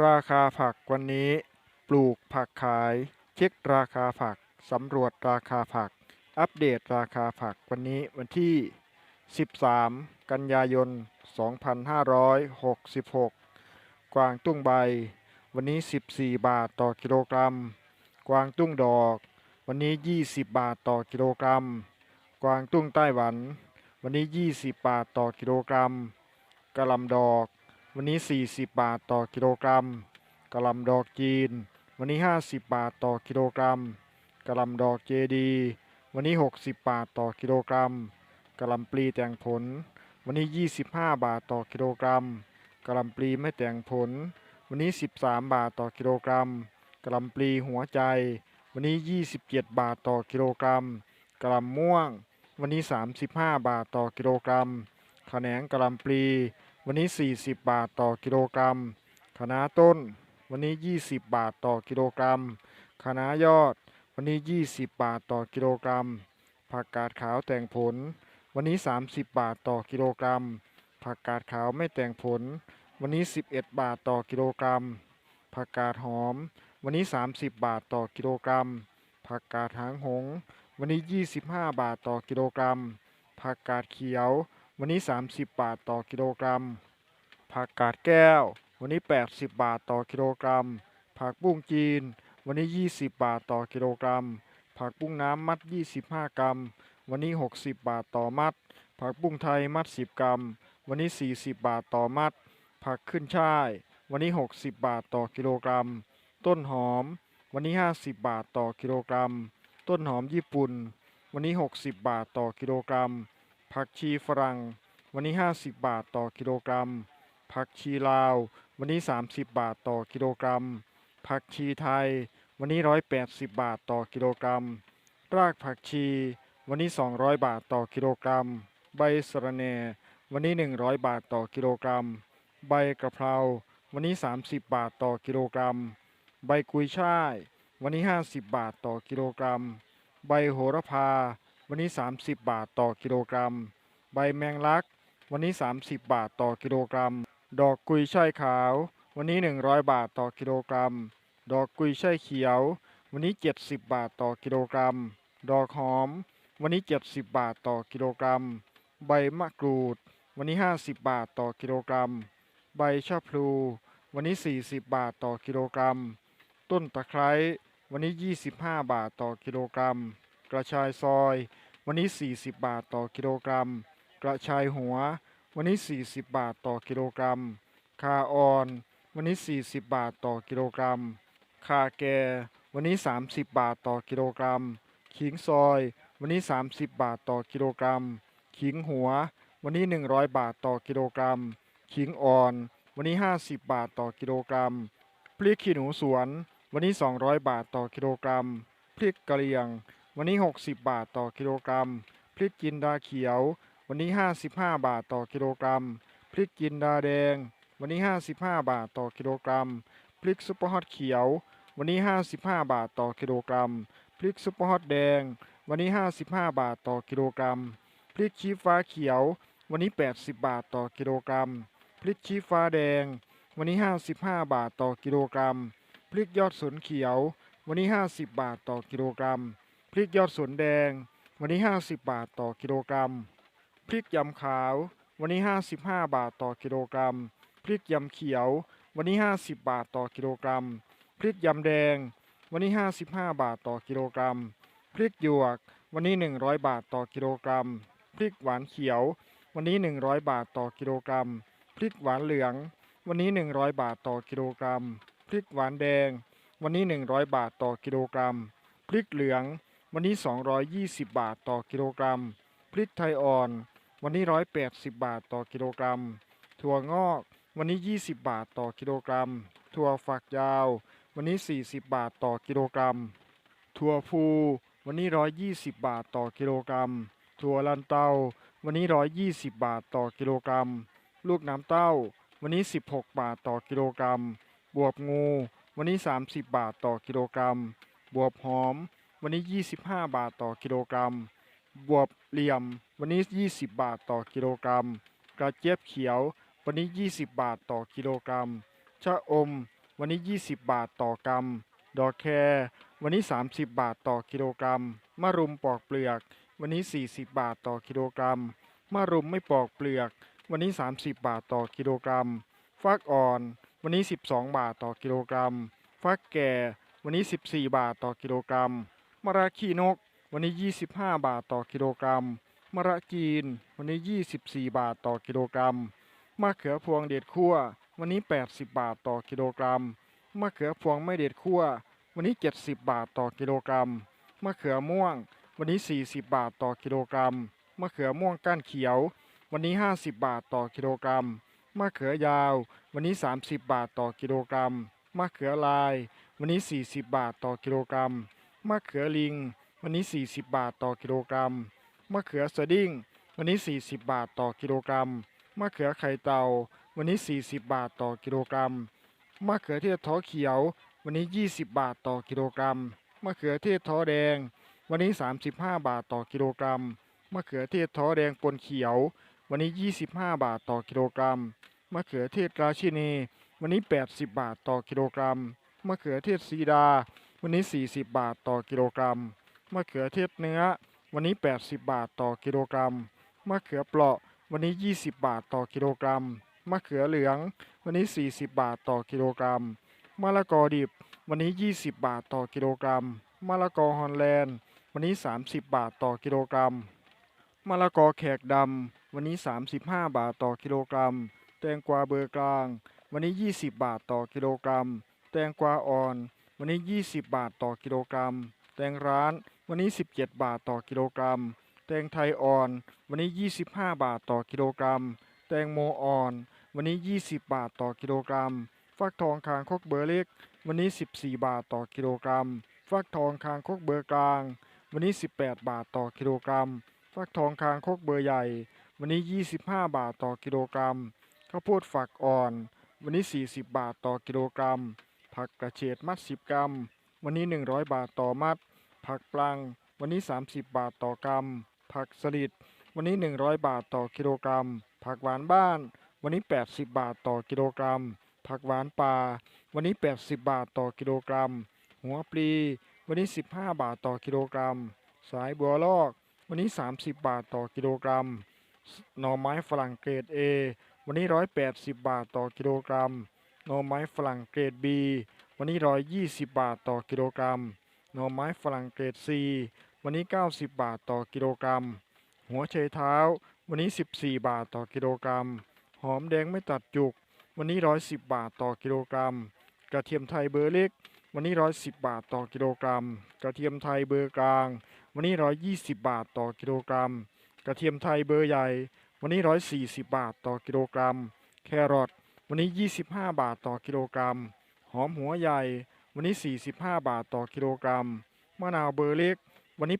ราคาผักวันนี้ ปลูกผักขาย เช็คราคาผักสำรวจราคาผัก อัปเดตราคาผักวันนี้วันที่ 13 กันยายน 2566 กวางตุ้งใบ วันนี้ 14 บาทต่อกิโลกรัม กวางตุ้งดอก วันนี้ 20 บาทต่อกิโลกรัม กวางตุ้งไต้หวัน วันนี้ 20 บาทต่อกิโลกรัมกระลำดอก วันนี้ 40 บาทต่อกิโลกรัมกระลำดอกจีน วันนี้ 50 บาทต่อกิโลกรัมกระลำดอกเจดี วันนี้ 60 บาทต่อกิโลกรัมกระลำปลีแต่งผล วันนี้ 25 บาทต่อกิโลกรัมกระลำปลีไม่แต่งผล วันนี้ 13 บาทต่อกิโลกรัมกระลำปลีหัวใจ วันนี้ 27 บาทต่อกิโลกรัมกระลำม่วง วันนี้ 35 บาทต่อกิโลกรัมขแหนงกระลำปลี วันนี้ 40 บาทต่อกิโลกรัมคะน้าต้น วันนี้ 20 บาทต่อกิโลกรัมคะน้ายอด วันนี้ 20 บาทต่อกิโลกรัม ผักกาดขาวแต่งผล วันนี้ 30 บาทต่อกิโลกรัม ผักกาดขาวไม่แต่งผล วันนี้ 11 บาทต่อกิโลกรัม ผักกาดหอม วันนี้ 30 บาทต่อกิโลกรัม ผักกาดหางหง วันนี้ 25 บาทต่อกิโลกรัม ผักกาดเขียว วันนี้ 30 บาทต่อกิโลกรัม ผักกาดแก้ว วันนี้ 80 บาทต่อกิโลกรัม ผักบุ้งจีน วันนี้ 20 บาทต่อกิโลกรัม ผักบุ้งน้ำมัด 25 กรัม วันนี้ 60 บาทต่อมัด ผักบุ้งไทยมัด 10 กรัม วันนี้ 40 บาทต่อมัด ผักขึ้นช่าย วันนี้ 60 บาทต่อกิโลกรัม ต้นหอม วันนี้ 50 บาทต่อกิโลกรัม ต้นหอมญี่ปุ่น วันนี้ 60 บาทต่อกิโลกรัม ผักชีฝรั่ง วันนี้ 50 บาทต่อกิโลกรัม ผักชีลาว วันนี้ 30 บาทต่อกิโลกรัม ผักชีไทย วันนี้ 180 บาทต่อกิโลกรัม รากผักชี วันนี้ 200 บาทต่อกิโลกรัม ใบสะระแหน่ วันนี้ 100 บาทต่อกิโลกรัม ใบกระเพรา วันนี้ 30 บาทต่อกิโลกรัม ใบกุยช่าย วันนี้ 50 บาทต่อกิโลกรัม ใบโหระพา วันนี้ 30 บาทต่อกิโลกรัม ใบแมงลัก วันนี้ 30 บาทต่อกิโลกรัม ดอกกุยช่ายขาว วันนี้ 100 บาทต่อกิโลกรัม ดอกกุยช่ายเขียว วันนี้ 70 บาทต่อกิโลกรัม ดอกหอม วันนี้ 70 บาทต่อกิโลกรัม ใบมะกรูด วันนี้ 50 บาทต่อกิโลกรัม ใบชะพลู วันนี้ 40 บาทต่อกิโลกรัม ต้นตะไคร้ วันนี้ 25 บาทต่อกิโลกรัม กระชายซอย วันนี้ 40 บาทต่อกิโลกรัม กระชายหัว วันนี้ 40 บาทต่อกิโลกรัม คาออน วันนี้ 40 บาทต่อกิโลกรัม คาแก วันนี้ 30 บาทต่อกิโลกรัม ขิงซอย วันนี้ 30 บาทต่อกิโลกรัม ขิงหัว วันนี้ 100 บาทต่อกิโลกรัม ขิงอ่อน วันนี้ 50 บาทต่อกิโลกรัม พริกขี้หนูสวน วันนี้ 200 บาทต่อกิโลกรัม พริกกะเหรี่ยง วันนี้ 60 บาทต่อกิโลกรัม พริกจินดาเขียว วันนี้ 55 บาทต่อกิโลกรัม พริกจินดาแดง วันนี้ 55 บาทต่อกิโลกรัม พริกซุปเปอร์ฮอตเขียว วันนี้ 55 บาทต่อกิโลกรัม พริกซุปเปอร์ฮอตแดง วันนี้ 55 บาทต่อกิโลกรัม พริกชี้ฟ้าเขียว วันนี้ 80 บาทต่อกิโลกรัม พริกชี้ฟ้าแดง วันนี้ 55 บาทต่อกิโลกรัม พริกยอดสนเขียว วันนี้ 50 บาทต่อกิโลกรัม พริกยอดสวนแดง วันนี้ 50 บาทต่อกิโลกรัม พริกยำขาว วันนี้ 55 บาทต่อกิโลกรัม พริกยำเขียว วันนี้ 50 บาทต่อกิโลกรัม พริกยำแดง วันนี้ 55 บาทต่อกิโลกรัม พริกหยวก วันนี้ 100 บาทต่อกิโลกรัม พริกหวานเขียว วันนี้ 100 บาทต่อกิโลกรัม พริกหวานเหลือง วันนี้ 100 บาทต่อกิโลกรัม พริกหวานแดง วันนี้ 100 บาทต่อกิโลกรัม พริกเหลือง วันนี้ 220 บาทต่อกิโลกรัม พริกไทยอ่อน วันนี้ 180 บาทต่อกิโลกรัม ถั่วงอก วันนี้ 20 บาทต่อกิโลกรัม ถั่วฝักยาว วันนี้ 40 บาทต่อกิโลกรัม ถั่วพูวันนี้ 120 บาทต่อกิโลกรัม ถั่วลันเตา วันนี้ 120 บาทต่อกิโลกรัม ลูกน้ำเต้า วันนี้ 16 บาทต่อกิโลกรัม บวบงู วันนี้ 30 บาทต่อกิโลกรัม บวบหอม วันนี้ 25 บาทต่อกิโลกรัม บวบเหลี่ยม วันนี้ 20 บาทต่อกิโลกรัม กระเจี๊ยบเขียว วันนี้ 20 บาทต่อกิโลกรัม ชะอม วันนี้ 20 บาทต่อกรัม ดอกแครวันนี้ 30 บาทต่อกิโลกรัม มะรุมปอกเปลือก วันนี้ 40 บาทต่อกิโลกรัม มะรุมไม่ปอกเปลือก วันนี้ 30 บาทต่อกิโลกรัม ฟักอ่อน วันนี้ 12 บาทต่อกิโลกรัม ฟักแก่ วันนี้ 14 บาทต่อกิโลกรัม มะระขี้นก วันนี้ 25 บาทต่อกิโลกรัมมะระจีน วันนี้ 24 บาทต่อกิโลกรัมมะเขือพวงเด็ดคั่ววันนี้ 80 บาทต่อกิโลกรัมมะเขือพวงไม่เด็ดคั่ววันนี้ 70 บาทต่อกิโลกรัมมะเขือม่วง วันนี้ 40 บาทต่อกิโลกรัมมะเขือม่วงก้านเขียว วันนี้ 50 บาทต่อกิโลกรัมมะเขือยาว วันนี้ 30 บาทต่อกิโลกรัมมะเขือลาย วันนี้ 40 บาทต่อกิโลกรัม มะเขือลิง วันนี้ 40 บาทต่อกิโลกรัม มะเขือสดิ้ง วันนี้ 40 บาทต่อกิโลกรัม มะเขือไข่เต่า วันนี้ 40 บาทต่อกิโลกรัม มะเขือเทศท้อเขียว วันนี้ 20 บาทต่อกิโลกรัม มะเขือเทศท้อแดง วันนี้ 35 บาทต่อกิโลกรัม มะเขือเทศท้อแดงปนเขียว วันนี้ 25 บาทต่อกิโลกรัม มะเขือเทศกาชินี วันนี้ 80 บาทต่อกิโลกรัม มะเขือเทศสีดา วันนี้ 40 บาทต่อกิโลกรัมมะเขือเทศเนื้อ วันนี้ 80 บาทต่อกิโลกรัมมะเขือเปราะ วันนี้ 20 บาทต่อกิโลกรัมมะเขือเหลือง วันนี้ 40 บาทต่อกิโลกรัมมะละกอดิบ วันนี้ 20 บาทต่อกิโลกรัมมะละกอฮอลแลนด์ วันนี้ 30 บาทต่อกิโลกรัมมะละกอแขกดำ วันนี้ 35 บาทต่อกิโลกรัม แตงกวาเบอร์กลาง วันนี้ 20 บาทต่อกิโลกรัม แตงกวาอ่อน วันนี้ 20 บาทต่อกิโลกรัม แตงร้าน วันนี้ 17 บาทต่อกิโลกรัม แตงไทยอ่อน วันนี้ 25 บาทต่อกิโลกรัม แตงโมอ่อน วันนี้ 20 บาทต่อกิโลกรัม ฟักทองคางคกเบอร์เล็ก วันนี้ 14 บาทต่อกิโลกรัม ฟักทองคางคกเบอร์กลาง วันนี้ 18 บาทต่อกิโลกรัม ฟักทองคางคกเบอร์ใหญ่ วันนี้ 25 บาทต่อกิโลกรัม ข้าวโพดฝักอ่อน วันนี้ 40 บาทต่อกิโลกรัม ผักกระเฉดมัด 10 กรัม วันนี้ 100 บาทต่อมัด ผักปลัง วันนี้ 30 บาทต่อกรัม ผักสลิด วันนี้ 100 บาทต่อกิโลกรัม ผักหวานบ้าน วันนี้ 80 บาทต่อกิโลกรัม ผักหวานป่า วันนี้ 80 บาทต่อกิโลกรัม หัวปลี วันนี้ 15 บาทต่อกิโลกรัม สายบัวลอก วันนี้ 30 บาทต่อกิโลกรัม หน่อไม้ฝรั่งเกรด A วันนี้ 180 บาทต่อกิโลกรัม หน่อไม้ฝรั่งเกรด B วันนี้ 120 บาทต่อกิโลกรัม หน่อไม้ฝรั่งเกรด C วันนี้ 90 บาทต่อกิโลกรัม หัวไชเท้า วันนี้ 14 บาทต่อกิโลกรัม หอมแดงไม่ตัดจุก วันนี้ 110 บาทต่อกิโลกรัม กระเทียมไทยเบอร์เล็ก วันนี้ 110 บาทต่อกิโลกรัม กระเทียมไทยเบอร์กลาง วันนี้ 120 บาทต่อกิโลกรัม กระเทียมไทยเบอร์ใหญ่ วันนี้ 140 บาทต่อกิโลกรัม แครอท วันนี้ 25 บาทต่อกิโลกรัม หอมหัวใหญ่ วันนี้ 45 บาทต่อกิโลกรัม มะนาวเบอร์เล็ก วันนี้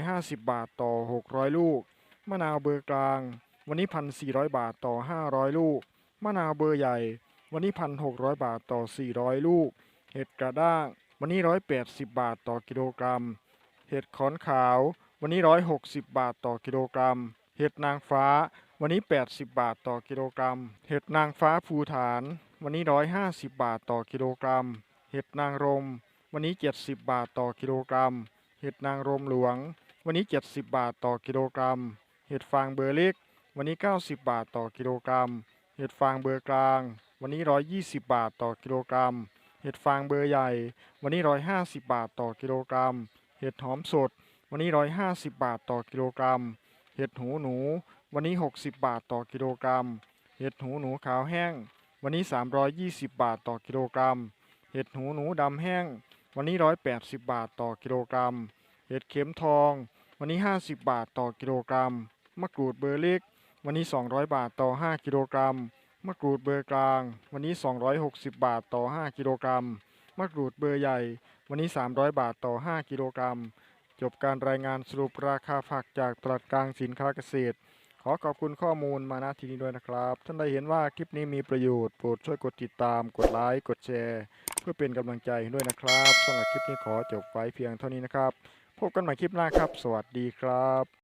850 บาทต่อ 600 ลูก มะนาวเบอร์กลาง วันนี้ 1,400 บาทต่อ 500 ลูก มะนาวเบอร์ใหญ่ วันนี้ 1,600 บาทต่อ 400 ลูก เห็ดกระด้าง วันนี้ 180 บาทต่อกิโลกรัม เห็ดขอนขาว วันนี้ 160 บาทต่อกิโลกรัม เห็ดนางฟ้า วันนี้ 80 บาทต่อกิโลกรัม เห็ดนางฟ้าภูฐาน วันนี้ 150 บาทต่อกิโลกรัม เห็ดนางรม วันนี้ 70 บาทต่อกิโลกรัม เห็ดนางรมหลวง วันนี้ 70 บาทต่อกิโลกรัม เห็ดฟางเบอร์เล็ก วันนี้ 90 บาทต่อกิโลกรัม เห็ดฟางเบอร์กลาง วันนี้ 120 บาทต่อกิโลกรัม เห็ดฟางเบอร์ใหญ่ วันนี้ 150 บาทต่อกิโลกรัม เห็ดหอมสด วันนี้ 150 บาทต่อกิโลกรัม เห็ดหูหนู วันนี้ 60 บาทต่อกิโลกรัม เห็ดหูหนูขาวแห้ง วันนี้ 320 บาทต่อกิโลกรัม เห็ดหูหนูดำแห้ง วันนี้ 180 บาทต่อกิโลกรัม เห็ดเข็มทอง วันนี้ 50 บาทต่อกิโลกรัม มะกรูดเบอร์เล็ก วันนี้ 200 บาทต่อ 5 กิโลกรัม มะกรูดเบอร์กลาง วันนี้ 260 บาทต่อ 5 กิโลกรัม มะกรูดเบอร์ใหญ่ วันนี้ 300 บาทต่อ 5 กิโลกรัม จบการรายงานสรุปราคาผักจากตลาดกลางสินค้าเกษตร ขอขอบคุณข้อมูลมาณที่นี้ด้วยนะครับ ท่านใดเห็นว่าคลิปนี้มีประโยชน์โปรดช่วยกดติดตาม กดไลค์กดแชร์ เพื่อเป็นกำลังใจด้วยนะครับสำหรับคลิปนี้ขอจบไว้เพียงเท่านี้นะครับ พบกันใหม่คลิปหน้าครับ สวัสดีครับ